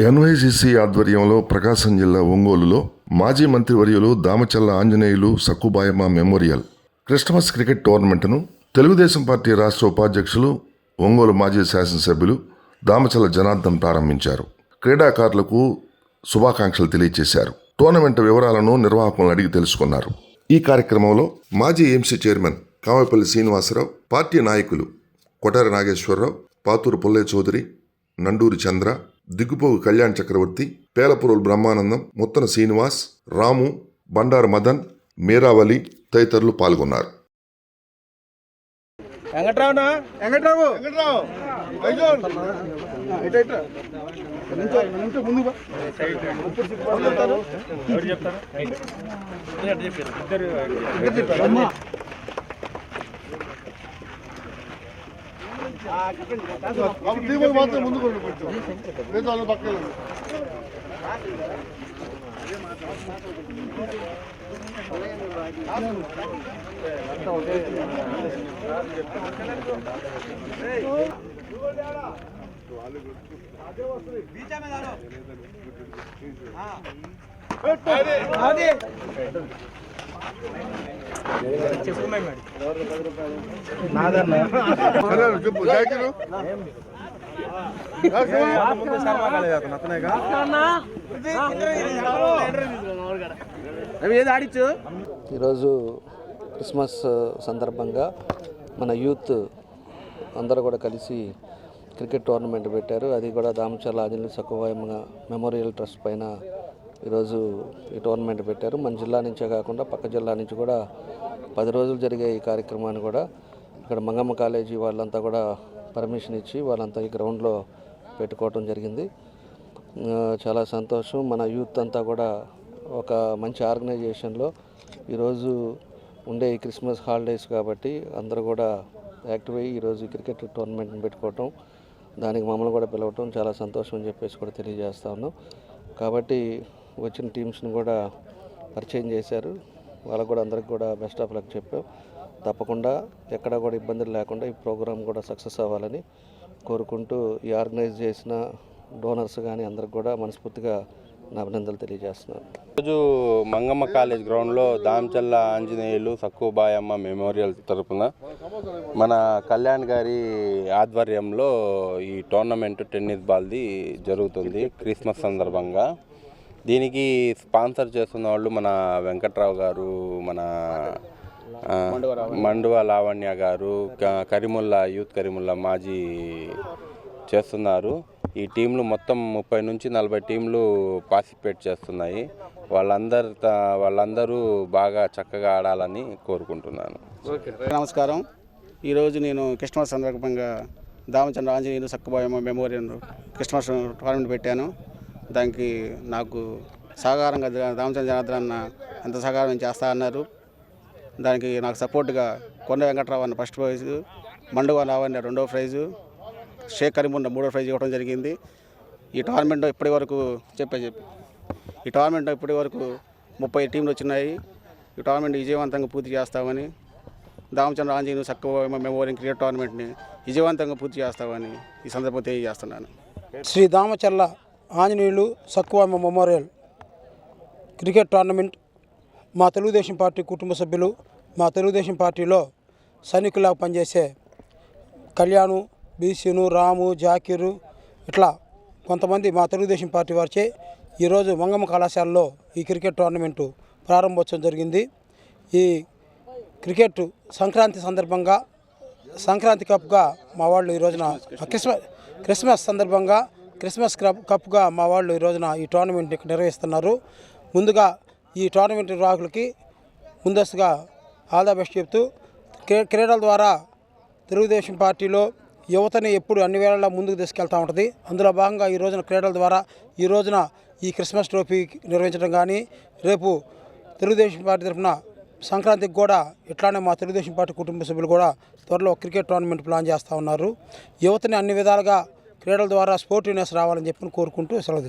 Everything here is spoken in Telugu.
ఎన్వైసీసీ ఆధ్వర్యంలో ప్రకాశం జిల్లా ఒంగోలులో మాజీ మంత్రివర్యులు Damacharla Anjaneyulu Sakkubayamma memorial. Christmas cricket టోర్నమెంట్ను Telugu Desam party రాష్ట్ర ఉపాధ్యక్షులు ఒంగోలు మాజీ శాసనసభ్యులు దామచల్ల జనార్దన్ ప్రారంభించారు. క్రీడాకారులకు శుభాకాంక్షలు తెలియజేశారు. టోర్నమెంట్ వివరాలను నిర్వాహకులను అడిగి తెలుసుకున్నారు. ఈ కార్యక్రమంలో మాజీ MC chairman Kamapalli Srinivasarao party నాయకులు కొటారి నాగేశ్వరరావు పాతూరు పుల్లయ్య చౌదరి నండూరి చంద్ర దిగ్గుపోగు కళ్యాణ్ చక్రవర్తి పేలపురులు బ్రహ్మానందం ముత్తన శ్రీనివాస్ రాము బండారు మదన్ మీరావలి తదితరులు పాల్గొన్నారు. వెంకట్రావునా? వెంకట్రావు! వెంకట్రావు! ముందు చెప్తారు? దీపం మాత్రం ముందు కొంచెం. లేదు వాళ్ళ పక్కన సరే చెప్పు ఈరోజు క్రిస్మస్ సందర్భంగా మన యూత్ అందరూ కూడా కలిసి క్రికెట్ టోర్నమెంట్ పెట్టారు. అది కూడా దామచర్ల ఆంజనేయ సకువాయమ్మ మెమోరియల్ ట్రస్ట్ పైన ఈరోజు ఈ టోర్నమెంట్ పెట్టారు. మన జిల్లా నుంచే కాకుండా పక్క జిల్లా నుంచి కూడా పది రోజులు జరిగే ఈ కార్యక్రమాన్ని కూడా ఇక్కడ మంగమ్మ కాలేజీ వాళ్ళంతా కూడా పర్మిషన్ ఇచ్చి వాళ్ళంతా ఈ గ్రౌండ్లో పెట్టుకోవటం జరిగింది. చాలా సంతోషం. మన యూత్ అంతా కూడా ఒక మంచి ఆర్గనైజేషన్లో ఈరోజు ఉండే ఈ క్రిస్మస్ హాలిడేస్ కాబట్టి అందరూ కూడా యాక్టివ్ అయ్యి ఈరోజు క్రికెట్ టోర్నమెంట్ని పెట్టుకోవటం దానికి మమ్మల్ని కూడా పిలవటం చాలా సంతోషం అని చెప్పేసి కూడా తెలియజేస్తా ఉన్నాం. కాబట్టి వచ్చిన టీమ్స్ని కూడా పరిచయం చేశారు. వాళ్ళకు కూడా అందరికి కూడా బెస్ట్ ఆఫ్ లక్ చెప్పాం. తప్పకుండా ఎక్కడ కూడా ఇబ్బందులు లేకుండా ఈ ప్రోగ్రాం కూడా సక్సెస్ అవ్వాలని కోరుకుంటూ ఈ ఆర్గనైజ్ చేసిన డోనర్స్ కానీ అందరికి కూడా మనస్ఫూర్తిగా నా అభినందనలు తెలియజేస్తున్నాను. రోజు మంగమ్మ కాలేజ్ గ్రౌండ్లో దామచల్ల ఆంజనేయులు సక్కుబాయమ్మ మెమోరియల్ తరఫున మన కళ్యాణ్ గారి ఆధ్వర్యంలో ఈ టోర్నమెంట్ టెన్నిస్ బాల్ది జరుగుతుంది క్రిస్మస్ సందర్భంగా. దీనికి స్పాన్సర్ చేస్తున్న వాళ్ళు మన వెంకట్రావు గారు మన మండువ లావణ్య గారు క- యూత్ కరిముల్లా మాజీ చేస్తున్నారు. ఈ టీంలు మొత్తం ముప్పై నుంచి నలభై టీంలు పార్టిసిపేట్ చేస్తున్నాయి. వాళ్ళందరు వాళ్ళందరూ బాగా చక్కగా ఆడాలని కోరుకుంటున్నాను. నమస్కారం. ఈరోజు నేను క్రిస్మస్ సందర్భంగా Damachandra Anjaneyulu Sakkubayamma memorial Christmas tournament పెట్టాను. దానికి నాకు సహకారంగా రామచంద్ర దామచంద్ర జనార్దన్ అన్న ఎంత సహకారం చేస్తా అన్నారు. దానికి నాకు సపోర్ట్గా కొండ వెంకట్రావు అన్న ఫస్ట్ ప్రైజు మండువ లావణ్య రెండో ప్రైజు షేక్ కరీమున్న మూడో ప్రైజ్ ఇవ్వడం జరిగింది. ఈ టోర్నమెంట్ ఇప్పటి వరకు చెప్పే చెప్పి. ఈ టోర్నమెంట్ ఇప్పటి వరకు ముప్పై టీంలు వచ్చినాయి. ఈ టోర్నమెంట్ విజయవంతంగా పూర్తి చేస్తామని దామచంద్ర ఆంజనేయులు సక్కువ మెమోరియల్ క్రికెట్ టోర్నమెంట్ని విజయవంతంగా పూర్తి చేస్తామని ఈ సందర్భంగా తెలియజేస్తున్నాను. Shri Damacharla Anjaneyulu Satvama memorial cricket tournament మా తెలుగుదేశం పార్టీ కుటుంబ సభ్యులు మా తెలుగుదేశం పార్టీలో సైనికులాగా పనిచేసే కళ్యాణు బీసీను రాము జాకీరు ఇట్లా కొంతమంది మా తెలుగుదేశం పార్టీ వారిచే ఈరోజు మంగమ్మ కళాశాలలో ఈ క్రికెట్ టోర్నమెంటు ప్రారంభోత్సవం జరిగింది. ఈ క్రికెట్ సంక్రాంతి సందర్భంగా సంక్రాంతి కప్గా మా వాళ్ళు ఈ రోజున క్రిస్మస్ క్రిస్మస్ సందర్భంగా క్రిస్మస్ క్రప్ కప్గా మా వాళ్ళు ఈ రోజున ఈ టోర్నమెంట్ ఇక్కడ నిర్వహిస్తున్నారు. ముందుగా ఈ టోర్నమెంట్ నిర్వాహకులకి ముందస్తుగా ఆల్ ద బెస్ట్ చెప్తూ క్రీ- క్రీడల ద్వారా తెలుగుదేశం పార్టీలో యువతని ఎప్పుడు అన్ని వేళలా ముందుకు తీసుకెళ్తూ ఉంటుంది. అందులో భాగంగా ఈ రోజున క్రీడల ద్వారా ఈ రోజున ఈ క్రిస్మస్ ట్రోఫీ నిర్వహించడం కానీ రేపు తెలుగుదేశం పార్టీ తరఫున సంక్రాంతికి కూడా ఇట్లానే మా తెలుగుదేశం పార్టీ కుటుంబ సభ్యులు కూడా త్వరలో క్రికెట్ టోర్నమెంట్ ప్లాన్ చేస్తూ ఉన్నారు. యువతని అన్ని విధాలుగా క్రీడల ద్వారా స్పోర్టివ్నెస్ రావాలని చెప్పి కోరుకుంటూ సెలవు